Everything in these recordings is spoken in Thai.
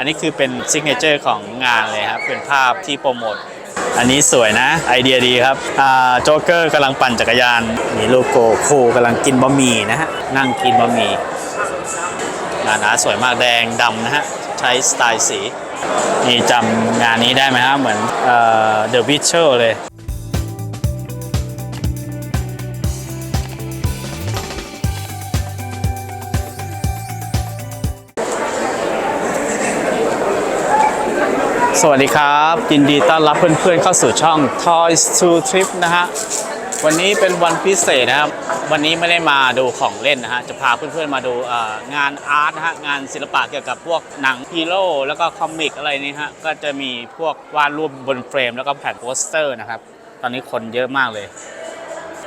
อันนี้คือเป็นซิกเนเจอร์ของงานเลยครับ เป็นภาพที่โปรโมท อันนี้สวยนะ ไอเดียดีครับโจ๊กเกอร์กำลังปั่นจักรยานมีโลโก้โคกำลังกินบะหมี่นะฮะ นั่งกินบะหมี่งานอาสวยมากแดงดำนะฮะ ใช้สไตล์สี นี่จำงานนี้ได้ไหมฮะ เหมือนเดอะวิชเชอร์เลย สวัสดีครับยินดีต้อนรับเพื่อนๆเข้าสู่ช่อง Toys to Trip นะฮะวันนี้เป็นวันพิเศษนะครับ วันนี้ไม่ได้มาดูของเล่นนะฮะจะพาเพื่อนๆมาดูเอ่องานอาร์ตนะฮะงานศิลปะเกี่ยวกับพวกหนังฮีโร่แล้วก็คอมิกอะไรนี่ฮะก็จะมีพวกวาดรูปบนเฟรม แล้วก็แผ่นโปสเตอร์นะครับ ตอนนี้คนเยอะมากเลย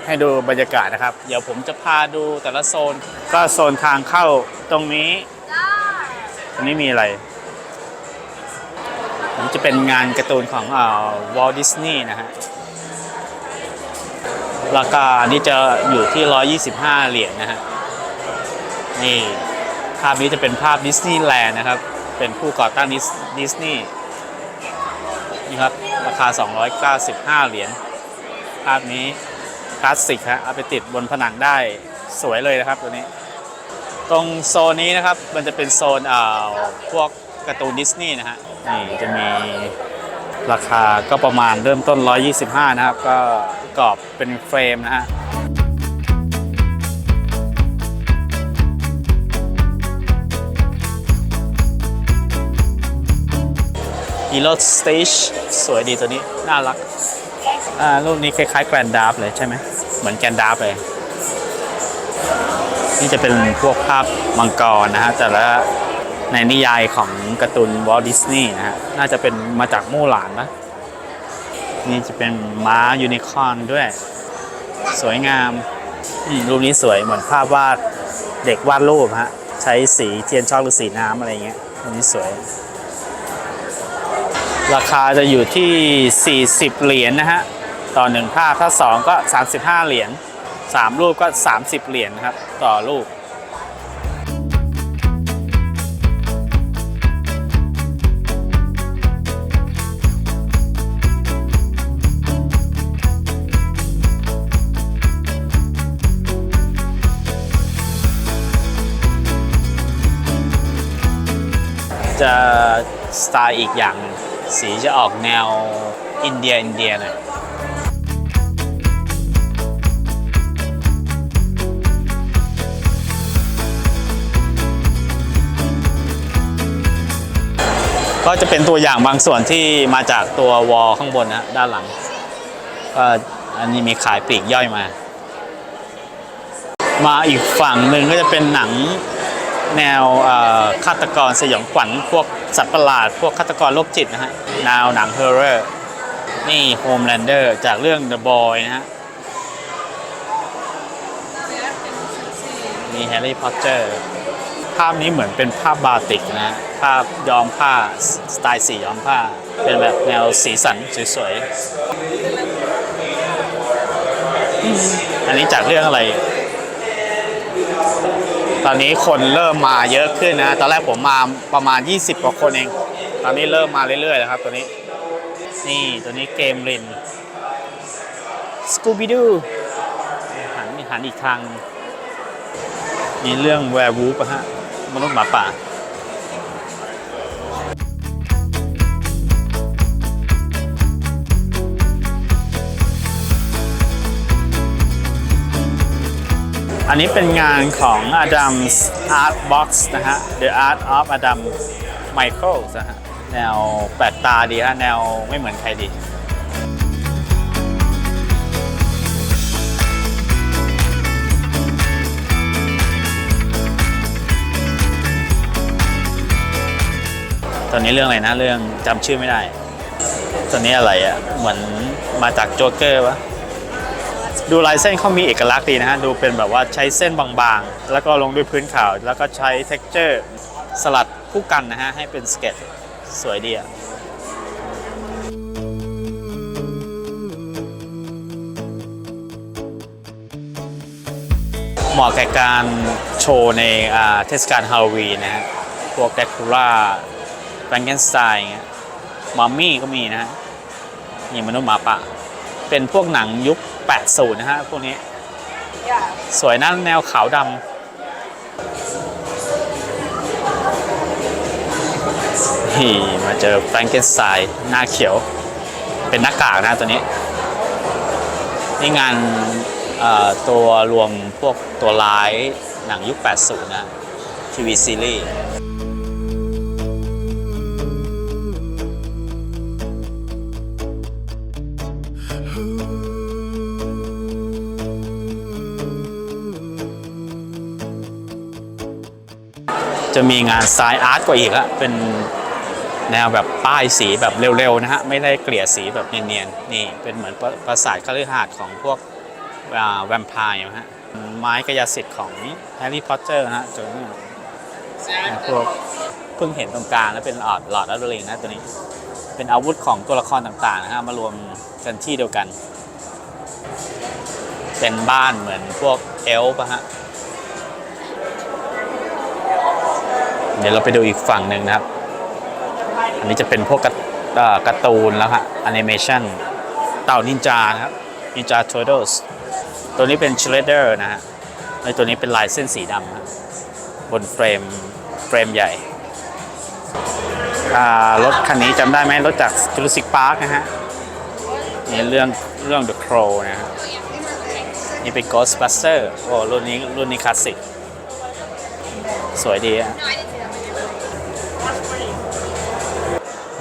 ให้ดูบรรยากาศนะครับ เดี๋ยวผมจะพาดูแต่ละโซน ก็โซนทางเข้าตรงนี้ตรงนี้มีอะไร นี่จะเป็นงานการ์ตูนของวอลดิสนีย์นะฮะราคานี่จะอยู่ที่ 125 เหรียญนะฮะ นี่ ภาพนี้จะเป็นภาพดิสนีย์แลนด์นะครับ เป็นผู้ก่อตั้งดิสดิสนีย์นี่ครับ ราคา 295 เหรียญ ภาพนี้คลาสสิกฮะ เอาไปติดบนผนังได้สวยเลยนะครับตัวนี้ ตรงโซนนี้นะครับ มันจะเป็นโซนอ่อพวก การ์ตูนดิสนีย์นะฮะนี่จะมีราคาก็ประมาณเริ่มต้น 125 นะครับ ก็กรอบเป็นเฟรมนะฮะ Hero Stage สวยดีตัวนี้ น่ารัก อ่ารูปนี้คล้ายๆแกรนดาฟเลยใช่ไหม เหมือนแกรนดาฟเลย นี่จะเป็นพวกภาพมังกรนะฮะ แต่ละ ในนิยายของการ์ตูนวอลดิสนีย์นะฮะ น่าจะเป็นมาจากมู่หลานนะ นี่จะเป็นม้ายูนิคอร์นด้วย สวยงาม รูปนี้สวยเหมือนภาพวาดเด็กวาดรูปฮะ ใช้สีเทียนช็อกหรือสีน้ำอะไรเงี้ยรูปนี้สวย ราคาจะอยู่ที่ 40 เหรียญนะฮะ ต่อหนึ่งภาพถ้า 2 ก็ 35 เหรียญ3รูปก็ 30 เหรียญนะครับ ต่อรูป จะสไตล์อีกอย่างหนึ่งสีจะออกแนวอินเดียอินเดียหน่อยก็จะเป็นตัวอย่างบางส่วนที่มาจากตัววอลข้างบนนะด้านหลังก็อันนี้มีขายปลีกย่อยมา มาอีกฝั่งหนึ่งก็จะเป็นหนัง แนวฆาตกรสยองขวัญพวกสัตว์ประหลาด พวกฆาตกรโรคจิตนะฮะแนวหนังเฮอร์เรอร์นี่ Homelander จากเรื่อง The Boy นะฮะมี Harry Potter ภาพนี้เหมือนเป็นภาพบาติกนะฮะภาพย้อมผ้าสไตล์สีย้อมผ้า เป็นแบบแนวสีสันสวยๆอันนี้จากเรื่องอะไร ตอนนี้คนเริ่มมาเยอะขึ้นนะ ตอนแรกผมมาประมาณ 20 กว่าคนเอง ตอนนี้เริ่มมาเรื่อยๆแล้วครับตัวนี้ นี่ตัวนี้เกมลินสกูบิดูหันหันอีกทาง มีเรื่องแวร์วูฟอะฮะมนุษย์หมาป่า อันนี้เป็นงานของ Adam's Art Box นะฮะ The Art of Adam Michael นะฮะ แนวแปลกตาดีฮะ แนวไม่เหมือนใครดีตอนนี้เรื่องอะไรนะ เรื่องจำชื่อไม่ได้ ตอนนี้อะไรอะ่ะ เหมือนมาจากโจ๊กเกอร์วะ ดูลายเส้นเขามีเอกลักษณ์ดีนะฮะ ดูเป็นแบบว่าใช้เส้นบางๆ แล้วก็ลงด้วยพื้นขาว แล้วก็ใช้ t e x t อร์สลัดคู่กันนะฮะ ให้เป็นสเก็ตสวยดีอะเหมาะแก่การโชว์ในเทศกาลฮาโลวีนนะฮะ พวกแดคูล่าแ r งเกนสไตน์เงี้ยมัมมี่ก็มีนะฮะนี่มนุษย์หมาป่าเป็นพวกหนังยุค 80 นะฮะพวกนี้ Yeah. สวยนะแนวขาวดำนี่มาเจอแฟรงเกนสไตน์หน้าเขียว เป็นหน้ากากนะตัวนี้ นี่งานเอ่อตัวรวมพวกตัวร้ายหนังยุค 80 นะทีวีซีรีส์ จะมีงานทรายอาร์ตกว่าอีกอะเป็นแนวแบบป้ายสีแบบเร็วๆนะฮะไม่ได้เกลี่ยสีแบบเนียนๆนี่เป็นเหมือนปราสาทคฤหาสน์ของพวกแวมไพร์นะฮะไม้กายสิทธิ์ของแฮร์รี่พอตเตอร์นะฮะจนพวกเพิ่งเห็นตรงกลางแล้วเป็นหลอดหลอดอัลเดริงนะตัวนี้ เป็นอาวุธของตัวละครต่างๆนะฮะมารวมกันที่เดียวกัน เป็นบ้านเหมือนพวกเอลฟ์อะฮะ เดี๋ยวเราไปดูอีกฝั่งหนึ่งนะครับ อันนี้จะเป็นพวกการ์เอ่อกร์ตูนแล้วฮะแอนิเมชันเต่านินจานะครับนินจาท u ร์ l สตัวนี้เป็น Shredder นะฮะในตัวนี้เป็นลายเส้นสีดำนะบนเฟรมเฟรมใหญ่รถคันนี้จำได้ไหมรถจาก Jurassic Park นะฮะนี่เรื่องเรื่อง The Crow นะฮะนี่เป็น Ghostbuster โอ้รุ่นนี้รุ่นนี้คลาสสิก สวยดีอะ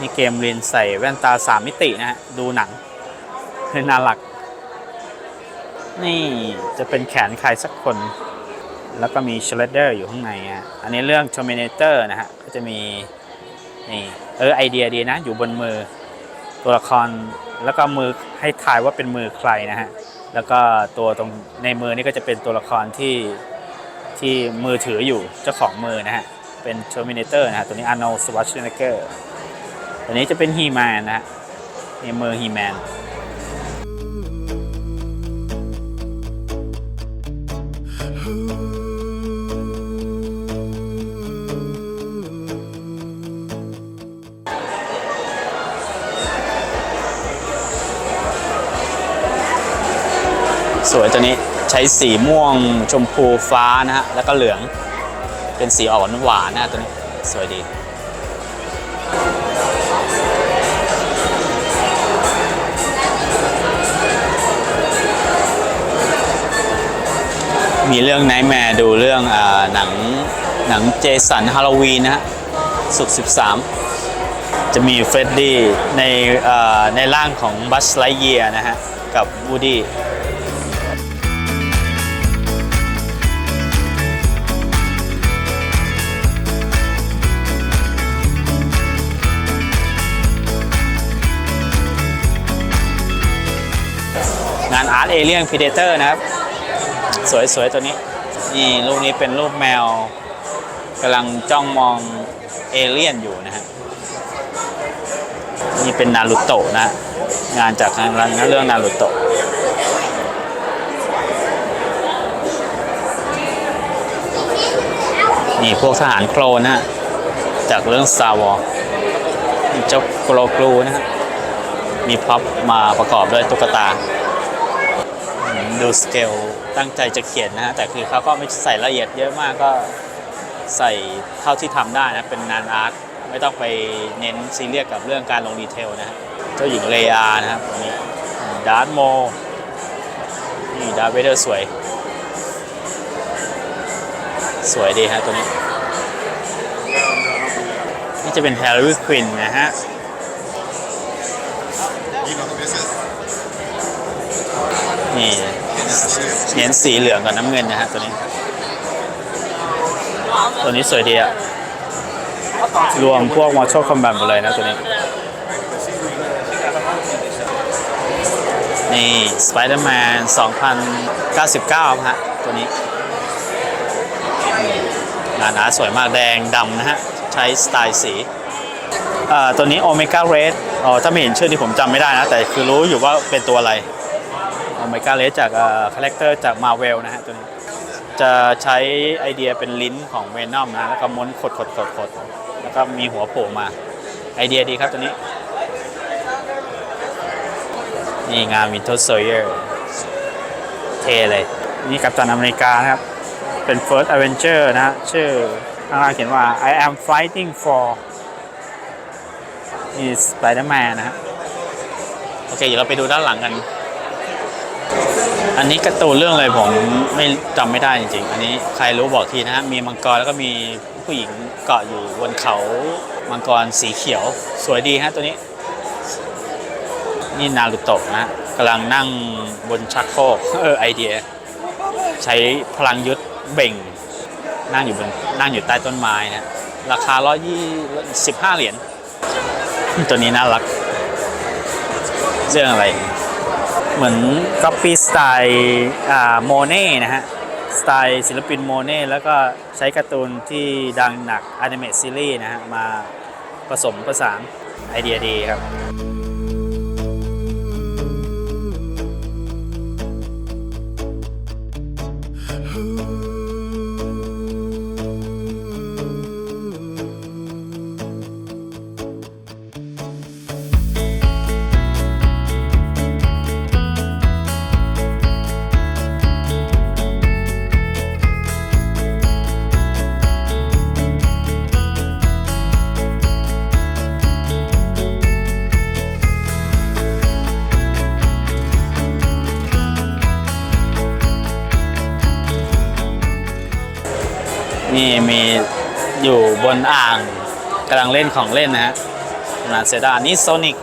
นี่เกมเรียนใส่แว่นตา 3 มิตินะฮะ ดูหนังคือน่ารัก นี่จะเป็นแขนใครสักคน แล้วก็มีช r เดอร์อยู่ข้างในอะอันนี้เรื่อง Terminator นะฮะ ก็จะมี นี่เออไอเดียดีนะ อยู่บนมือตัวละครแล้วก็มือให้ทายว่าเป็นมือใครนะฮะ แล้วก็ตัวตรงในมือนี่ก็จะเป็นตัวละครที่ที่มือถืออยู่เจ้าของมือนะฮะ เป็น Terminator นะฮะ ตัวนี้ Arnold Schwarzenegger ตัวนี้จะเป็นฮีแมนนะฮะนี่มือฮีแมนสวยตัวนี้ใช้สีม่วงชมพูฟ้านะฮะ แล้วก็เหลืองเป็นสีออกหวานๆนะตัวนี้ สวยดี มีเรื่องไนท์แมร์ดูเรื่องอหนังหนังเจสันฮาโลวีนนะฮะสุก13 จะมีเฟรดดี้ในในร่างของบัสไลเยียนะฮะ กับวูดี้งานอาร์ตเอเลียนพีเดเตอร์นะครับ สวยๆตัวนี้ นี่รูปนี้เป็นรูปแมวกำลังจ้องมองเอเลี่ยนอยู่นะฮะ นี่เป็นนารูโตะนะ งานจากทางเรื่องนารูโตะนี่พวกทหารโคลนนะจากเรื่อง Star Wars นี่เจ้าโกลกลูนะฮะมีพ็อปมาประกอบด้วยตุ๊กตา ดูสเกลตั้งใจจะเขียนนะฮะแต่คือเขาก็ไม่ใส่ละเอียดเยอะมากก็ใส่เท่าที่ทำได้นะ เป็นงานอาร์ตไม่ต้องไปเน้นซีเรียสกับเรื่องการลงดีเทลนะฮะเจ้าหญิงเลอานะครับตัวนี้ดาร์ธโมนี่ดาร์เวเดอร์สวย สวยดีฮะตัวนี้ นี่จะเป็นแฮร์รี่ควินนะฮะนี่ น้นสีเหลืองกับน้ำเงินนะฮะตัวนี้ ตัวนี้สวยดีอะรวมพวกมอช a l คอม b บ t หมดเลยนะตัวนี้ นี่ Spider-Man 2099 ฮะ ตัวนี้นี่งานาสวยมากแดงดำนะฮะ ใช้สไตล์สีอ่าตัวนี้ Omega Red อ๋อถ้าไม่เห็นชื่อที่ผมจำไม่ได้นะ แต่คือรู้อยู่ว่าเป็นตัวอะไร อเมก้าเลสจากคาแรคเตอร์จากมาเวลนะฮะตัวนี้จะใช้ไอเดียเป็นลิ้นของเวนอมนะแล้วก็ม้วนขดขดขดขดแล้วก็มีหัวโผล่มา ไอเดียดีครับตัวนี้ นี่งานวินเทอร์โซเยอร์เทเลย นี่กัปตันอเมริกานะครับ เป็น First Avenger นะฮะชื่อข้างล่างเขียนว่า I am fighting for นี่ Spider-Man นะฮะโอเค เดี๋ยวเราไปดูด้านหลังกัน อันนี้กร์ตูนเรื่องอะไรผมไม่จำไม่ได้จริงๆ อันนี้ใครรู้บอกทีนะฮะ มีมังกรแล้วก็มีผู้หญิงเกาะอยู่บนเขามังกรสีเขียว สวยดีฮะตัวนี้ นี่นารุโตะนะฮะกำลังนั่งบนชักโครกเออไอเดีย ใช้พลังยุทธเบ่ง นั่งอยู่บนนั่งอยู่ใต้ต้นไม้นะราคาร้อยยี่สิบห้าเหรียญตัวนี้น่ารัก เรื่องอะไร เหมือนก๊อปปี้สไตล์โมเน่นะฮะ สไตล์ศิลปินโมเน่แล้วก็ใช้การ์ตูนที่ดังหนักอนิเมะซีรีส์นะฮะ มาผสมผสานไอเดียดีครับ มีอยู่บนอ่างกำลังเล่นของเล่นนะฮะนาเซดานี่โซนิก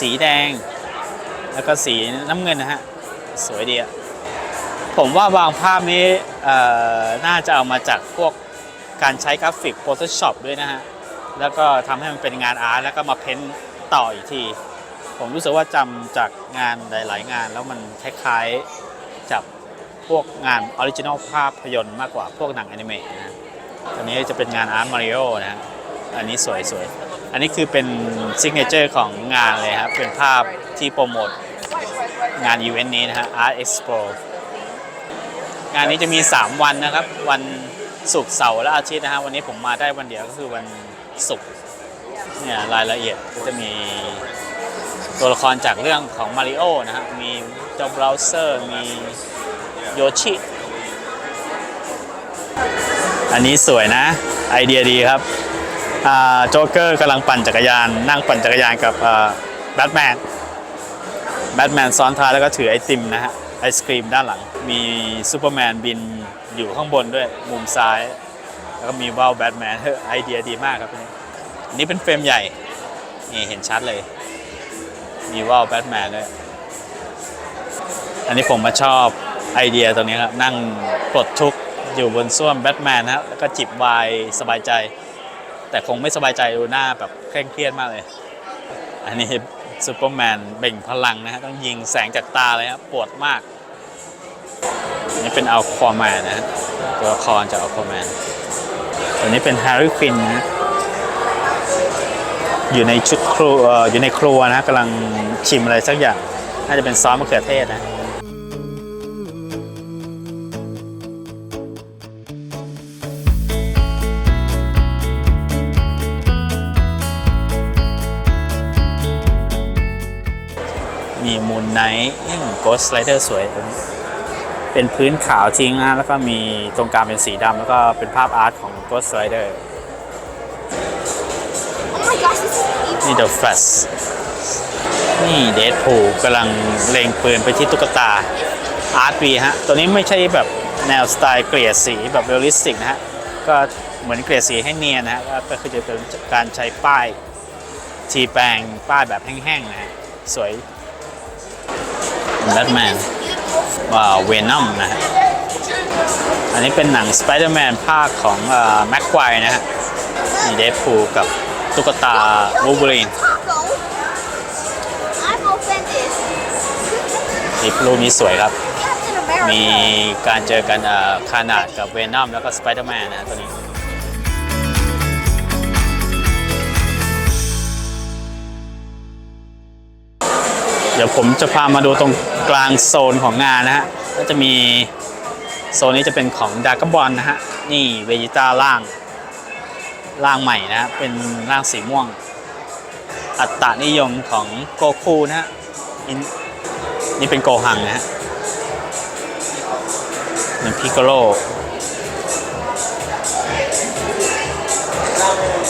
สีแดง แล้วก็สีน้ำเงินนะฮะ สวยดีอะผมว่าบางภาพนี้น่าจะเอามาจากพวกการใช้กราฟิก Photoshop ด้วยนะฮะ แล้วก็ทำให้มันเป็นงานอาร์ตแล้วก็มาเพ้นท์ต่ออีกที ผมรู้สึกว่าจำจากงานหลาย ๆ งานแล้วมันคล้ายๆจากพวกงานออริจินอลภาพยนตร์มากกว่าพวกหนังแอนิเมะนะ อันนี้จะเป็นงานอาร์ตมาริโอนะฮะอันนี้สวยสวยอันนี้คือเป็นซิกเนเจอร์ของงานเลยครับ เป็นภาพที่โปรโมทงานอีเวนต์นี้นะฮะ Art Expo งานนี้จะมี 3 วันนะครับ วันศุกร์เสาร์และอาทิตย์นะฮะวันนี้ผมมาได้วันเดียวก็คือวันศุกร์เนี่ยรายละเอียดก็จะมีตัวละครจากเรื่องของมาริโอนะฮะมีเจ้าเบราว์เซอร์มีโยชิ อันนี้สวยนะ ไอเดียดีครับโจ๊กเกอร์กำลังปั่นจักรยาน นั่งปั่นจักรยานกับแบทแมนแบทแมนซ้อนท้ายแล้วก็ถือไอติมนะฮะไอศครีมด้านหลัง มีซูเปอร์แมนบินอยู่ข้างบนด้วยมุมซ้าย แล้วก็มีว่าวแบทแมนเฮ้ไอเดียดีมากครับอันนี้อันนี้เป็นเฟรมใหญ่นี่เห็นชัดเลย มีว่าวแบทแมนด้วยอันนี้ผมมาชอบไอเดียตรงนี้ครับนั่งปลดทุกข์ อยู่บนส้วมแบทแมนนะแล้วก็จิบไวน์สบายใจ แต่คงไม่สบายใจดูหน้าแบบเคร่งเครียดมากเลย อันนี้ซูเปอร์แมนเบ่งพลังนะฮะต้องยิงแสงจากตาเลยครับปวดมากนี่เป็นอัลควาแมนนะฮะตัวละครจากอัลควาแมนตัวนี้เป็นแฮร์รี่ฟินนะอยู่ในชุดครัวเอ่ออยู่ในครัวนะกำลังชิมอะไรสักอย่าง น่าจะเป็นซอสมะเขือเทศนะ มีมูนไนท์โกสไลเดอร์สวยตัวนี้เป็นพื้นขาวจริงนะแล้วก็มีตรงกลางเป็นสีดำแล้วก็เป็นภาพอาร์ตของ Ghost Rider Oh my gosh, this is evil. นี่ The Flash นี่เด p พูกำลังเล็งปืนไปที่ตุ๊กตาอาร์ตวีฮะ ตัวนี้ไม่ใช่แบบแนวสไตล์เกลี่ยสีแบบเรียลลิสติกนะฮะ ก็เหมือนเกลี่ยสีให้เนียนนะฮะ ก็คือจะเป็นการใช้ป้ายทีแปลงป้ายแบบแห้งๆนะฮะ สวย แบทแมนว้าเวนอมนะฮะอันนี้เป็นหนังสไปเดอร์แมนภาคของแม็กควายนะฮะนี่เดฟพูกับตุ๊กตาวูบูลิน Taco. I'm offended. นี่รูปนี้สวยครับ มีการเจอกันเอ่อคานาดกับเวนอมแล้วก็สไปเดอร์แมนนะตัวนี้ เดี๋ยวผมจะพามาดูตรงกลางโซนของงานนะฮะก็จะมีโซนนี้จะเป็นของดากบอลนะฮะนี่เวจิต้าล่างล่างใหม่นะเป็นล่างสีม่วง อัตตานิยมของโกคูนะฮะนนี่เป็นโกหังนะฮะนี่พิกโล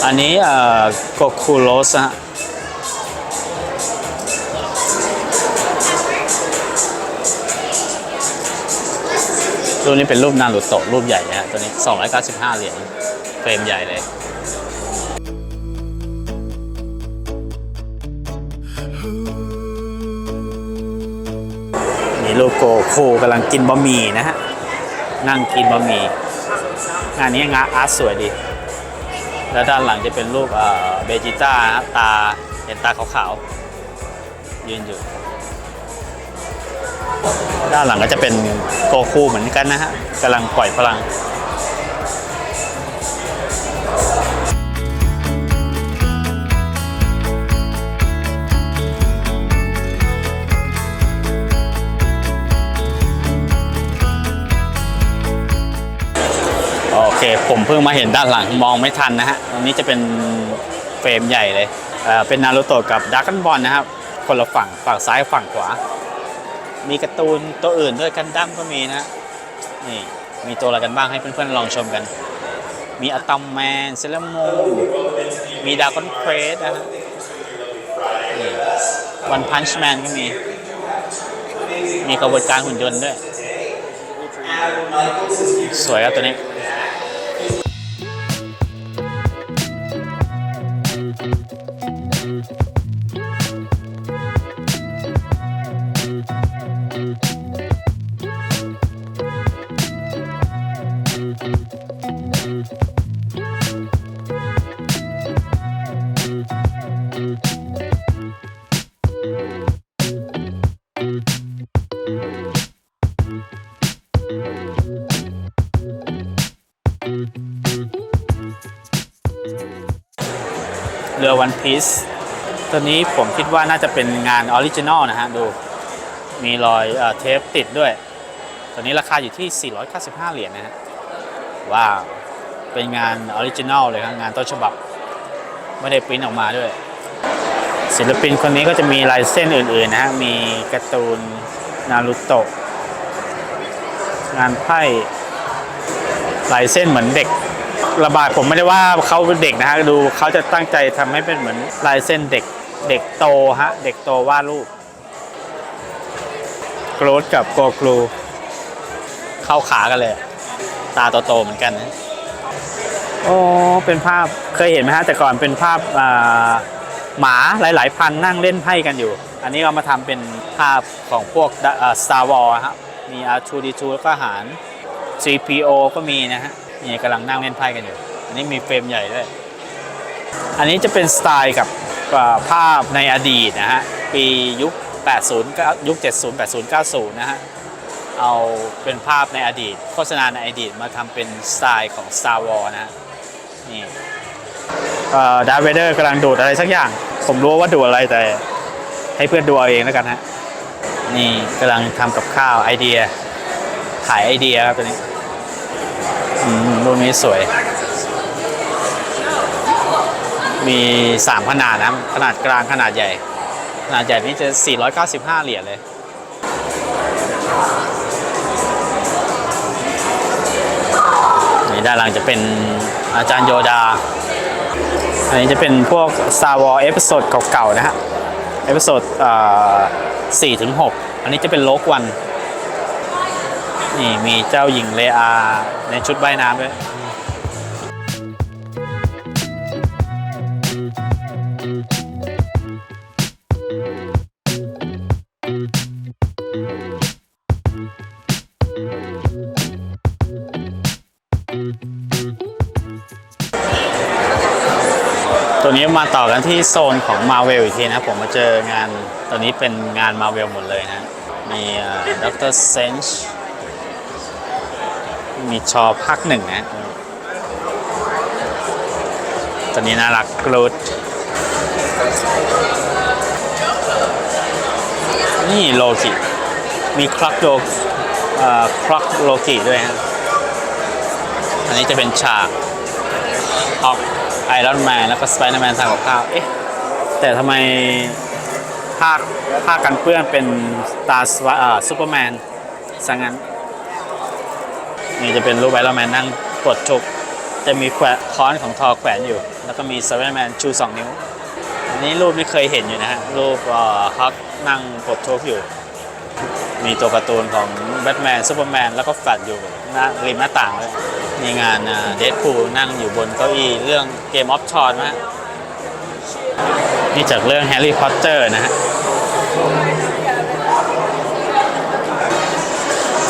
อันนี้เอ่อโกคูโรสฮะ รูปนี้เป็นรูปนารูโตะรูปใหญ่นะฮะตัวนี้ 295 เหรียญเฟรมใหญ่เลยนี่ลูกโคกำลังกินบะหมี่นะฮะ นั่งกินบะหมี่งานนี้งานอาร์ตสวยดี แล้วด้านหลังจะเป็นรูปเบจิต้าตาเห็นตาขาวๆยืนอยู่ ด้านหลังก็จะเป็นโกคูเหมือนกันนะฮะกำลังปล่อยพลังโอเคผมเพิ่งมาเห็นด้านหลังมองไม่ทันนะฮะตรงนี้จะเป็นเฟรมใหญ่เลย เป็นนารูโตะกับดักกันบอลนะครับ คนละฝั่งฝั่งซ้ายฝั่งขวา มีการ์ตูนตัวอื่นด้วยกันดั้มก็มีนะฮะนี่มีตัวอะไรกันบ้างให้เพื่อนๆลองชมกัน มีอะตอมแมนเซเลมมูมีดากอนเควสนะฮะนี่วันพันช์แมนก็มี มีกระบวนการหุ่นยนต์ด้วย สวยครับตัวนี้ วันพีซตัวนี้ผมคิดว่าน่าจะเป็นงานออริจินอลนะฮะ ดูมีรอยเอเทปติดด้วย ตัวนี้ราคาอยู่ที่ 495 เหรียญนะฮะ ว้าว เป็นงานออริจินอลเลยครับงานต้นฉบับ ไม่ได้ปริ้นออกมาด้วย ศิลปินคนนี้ก็จะมีลายเส้นอื่นๆนะฮะ มีการ์ตูนนารูโตะงานไพ่ลายเส้นเหมือนเด็ก ระบายผมไม่ได้ว่าเขาเป็นเด็กนะฮะดูเขาจะตั้งใจทำให้เป็นเหมือนลายเส้นเด็กเด็กโตฮะเด็กโตวาดรูปโกรธกับโกกลูเข้าขากันเลย ตาโตๆเหมือนกันนะโอ้เป็นภาพเคยเห็นไหมฮะแต่ก่อนเป็นภาพหมาหลาย ๆ พันนั่งเล่นไพ่กันอยู่ อันนี้เรามาทำเป็นภาพของพวกอ่า Star Wars ฮะมี R2D2 แล้วก็หาร CPO ก็มีนะฮะ นี่กำลังนั่งเล่นไพ่กันอยู่ อันนี้มีเฟรมใหญ่ด้วย อันนี้จะเป็นสไตล์กับภาพในอดีตนะฮะ ปียุค 80 ยุค 70 80 90 นะฮะ เอาเป็นภาพในอดีต โฆษณาในอดีตมาทำเป็นสไตล์ของ Star Wars นะ นี่ดาร์เวเดอร์กำลังดูดอะไรสักอย่าง ผมรู้ว่าดูดอะไรแต่ให้เพื่อนดูเอาเองแล้วกันฮะ นี่กำลังทำกับข้าวไอเดีย ขายไอเดียครับตัวนี้ รูปนี้สวย มี3ขนาดนะ ขนาดกลางขนาดใหญ่ ขนาดใหญ่นี่จะ 495 เหรียญเลย นี่ด้านหลังจะเป็นอาจารย์โยดา อันนี้จะเป็นพวก Star Wars เอพิโซดเก่าๆนะฮะ เอพิโซดสี่ถึงหกอันนี้จะเป็นโลกวัน นี่มีเจ้าหญิงเลอา ในชุดว่ายน้ำด้วยตัวนี้มาต่อกันที่โซนของมาเวลอีกทีนะผมมาเจองานตัวนี้เป็นงานมาเวลหมดเลยนะ มีด็อกเตอร์เซนช์ มีชอภาคหนึ่งนะตัวนี้น่ารักกรูดนี่โลกิมีคลักโลคลักโลกิด้วยฮะอันนี้จะเป็นฉากฮอกไอรอนแมนแล้วก็สไปเดอร์แมนทำกับข้าวเอ๊ะ แต่ทำไมภาคภาคกันเปื้อนเป็นตาซูเปอร์แมนสังงั้น นี่จะเป็นรูปไอรอนแมนนั่งกดจุกจะมีแขวนค้อนของทอแขวนอยู่ แล้วก็มีไซเ e อร์แมนชู 2 นิ้ว อันนี้รูปนี้เคยเห็นอยู่นะฮะ รูปเอ่อฮักนั่งกดทุกอยู่ มีตัวการ์ตูนของแบทแมนซูเปอร์แมนแล้วก็แฟลชอยู่หน้าริมหน้าต่างเลยมีงานเดดพูลนั่งอยู่บนเก้าอี้เรื่องเกมออฟชอนนะฮะนี่จากเรื่องแฮร์รี่พอตเตอร์นะฮะ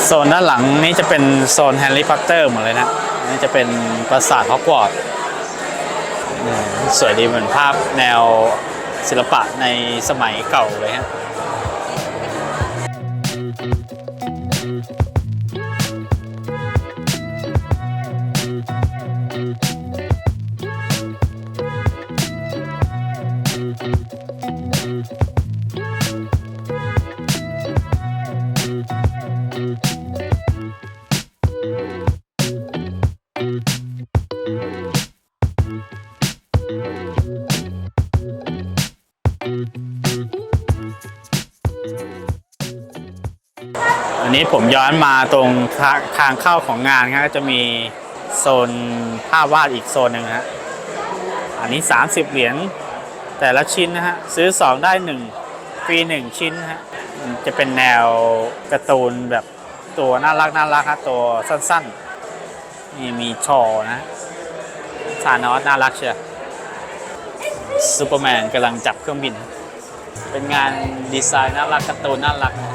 โซนด้านหลังนี่จะเป็นโซนแฮร์รี่พอตเตอร์หมดเลยนะนี่จะเป็นปราสาทฮอกวอตส์สวยดีเหมือนภาพแนวศิลปะในสมัยเก่าเลยฮะอัน นี้ผมย้อนมาตรงทางทางเข้าของงานครับจะมีโซนภาพวาดอีกโซนหนึ่งฮะอันนี้ 30 เหรียญแต่ละชิ้นนะฮะซื้อ 2 ได้ 1 ฟรี 1 ชิ้นฮะจะเป็นแนวการ์ตูนแบบตัวน่ารักน่ารักฮะตัวสั้นๆ นี่มีชอนะซานอสน่ารักเชียวซูเปอร์แมนกำลังจับเครื่องบิน เป็นงานดีไซน์น่ารักการ์ตูนน่ารักนะ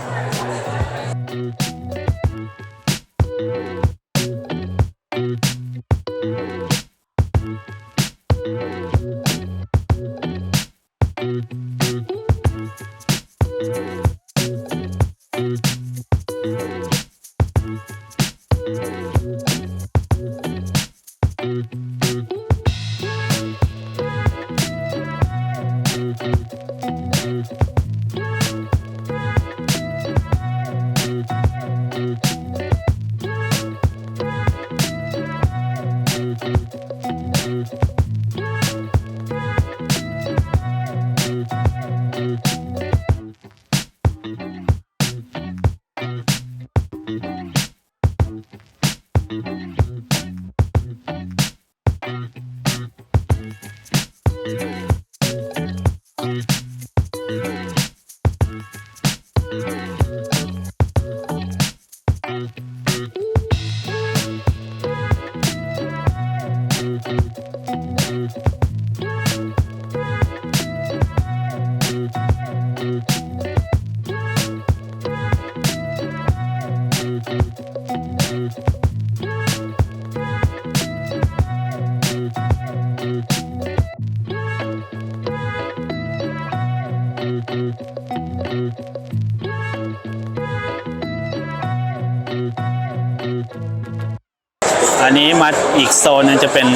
อัน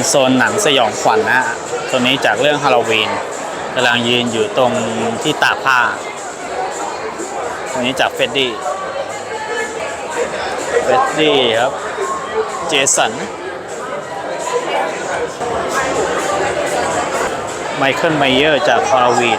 โซนหนังสยองขวัญนะฮะตัวนี้จากเรื่องฮาโลวีนกำลังยืนอยู่ตรงที่ตากผ้าตัวนี้จากเฟดดี้เฟดดี้ครับ เจสัน ไมเคิลไมเยอร์จากฮาโลวีน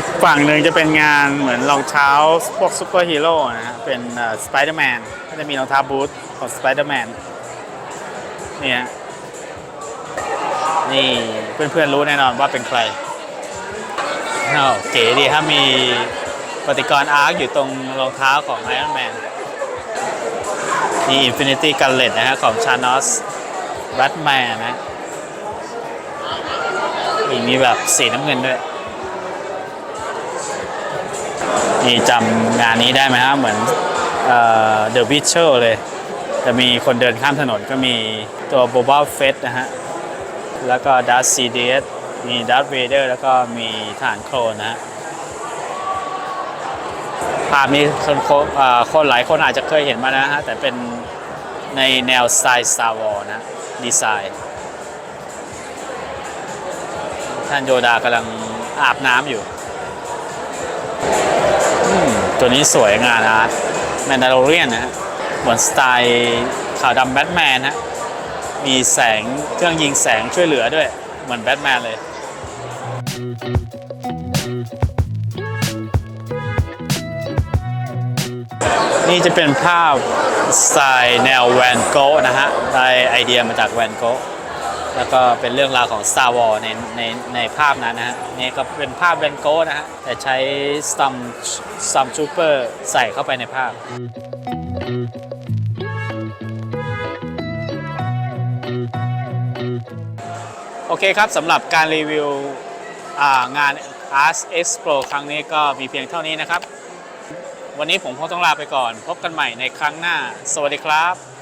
อีกฝั่งหนึ่งจะเป็นงานเหมือนรองเท้าพวกซูเปอร์ฮีโร่นะ เป็นสไปเดอร์แมนก็จะมีรองเท้าบูทของสไปเดอร์แมนเนี่ยนี่เพื่อนๆรู้แน่นอนว่าเป็นใครอ้าเก๋ดีครับมีปฏิกรณ์อาร์คอยู่ตรงรองเท้าของไอรอนแมนนี่อินฟินิตี้กันเลตนะฮะของชานอสแบทแมนนะมีกมีแบบสีน้ำเงินด้วย นี่จำงานนี้ได้ไหมครับเหมือนเดอะวิชเชอร์เลย จะมีคนเดินข้ามถนนก็มีตัวโบบาเฟสนะฮะ แล้วก็ดัสซีเดสมีดัสเวเดอร์แล้วก็มีฐานโคลนนะฮะ ภาพนี้คนคนคนหลายคนอาจจะเคยเห็นมานะฮะ แต่เป็นในแนวสไตล์ Star Wars นะ ดีไซน์ ท่านโยดากำลังอาบน้ำอยู่ ตัวนี้สวยงานอาร์ตแมนดาโลเรียนนะฮะเหมือนสไตล์ขาวดำแบทแมนฮะมีแสงเครื่องยิงแสงช่วยเหลือด้วย เหมือนแบทแมนเลยนี่จะเป็นภาพสไตล์แนวแวนโกะนะฮะได้ไอเดียมาจากแวนโกะ แล้วก็เป็นเรื่องราวของ Star Wars ในในในภาพนั้นนะฮะนี่ก็เป็นภาพแวนโกะนะฮะแต่ใช้ Storm Storm Trooper ใส่เข้าไปในภาพโอเคครับสำหรับการรีวิวอ่างาน Art Expo ครั้งนี้ก็มีเพียงเท่านี้นะครับ วันนี้ผมคงต้องลาไปก่อน พบกันใหม่ในครั้งหน้า สวัสดีครับ